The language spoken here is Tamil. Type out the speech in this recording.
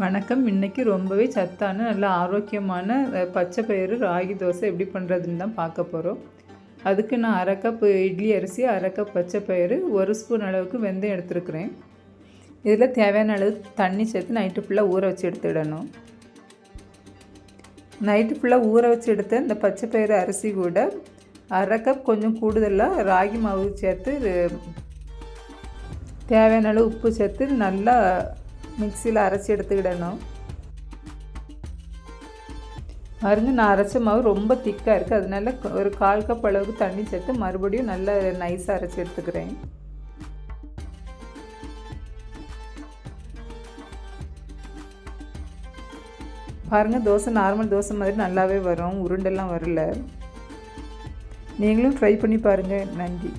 வணக்கம். இன்னைக்கு ரொம்பவே சத்தான நல்ல ஆரோக்கியமான பச்சை பயிறு ராகி தோசை எப்படி பண்ணுறதுன்னு தான் பார்க்க போகிறோம் அதுக்கு நான் அரை கப் இட்லி அரிசி அரை கப் பச்சை பயிறு ஒரு ஸ்பூன் அளவுக்கு வெந்தயம் எடுத்துருக்குறேன். இதில் தேவையான அளவு தண்ணி சேர்த்து நைட்டு ஃபுல்லாக ஊற வச்சு எடுத்துடணும். நைட்டு ஃபுல்லாக ஊற வச்சு எடுத்த இந்த பச்சை பயிறு அரிசி கூட அரை கப் கொஞ்சம் கூடுதலாக ராகி மாவு சேர்த்து தேவையான அளவு உப்பு சேர்த்து நல்லா மிக்சியில் அரைச்சி எடுத்துக்கிடணும் பாருங்க நான் அரைச்ச மாவு ரொம்ப திக்காக இருக்குது அதனால ஒரு கால் கப் அளவுக்கு தண்ணி சேர்த்து மறுபடியும் நல்லா நைஸாக அரைச்சி எடுத்துக்கிறேன். பாருங்கள் தோசை நார்மல் தோசை மாதிரி நல்லாவே வரும். உருண்டெல்லாம் வரல. நீங்களும் ட்ரை பண்ணி பாருங்கள் நன்றி.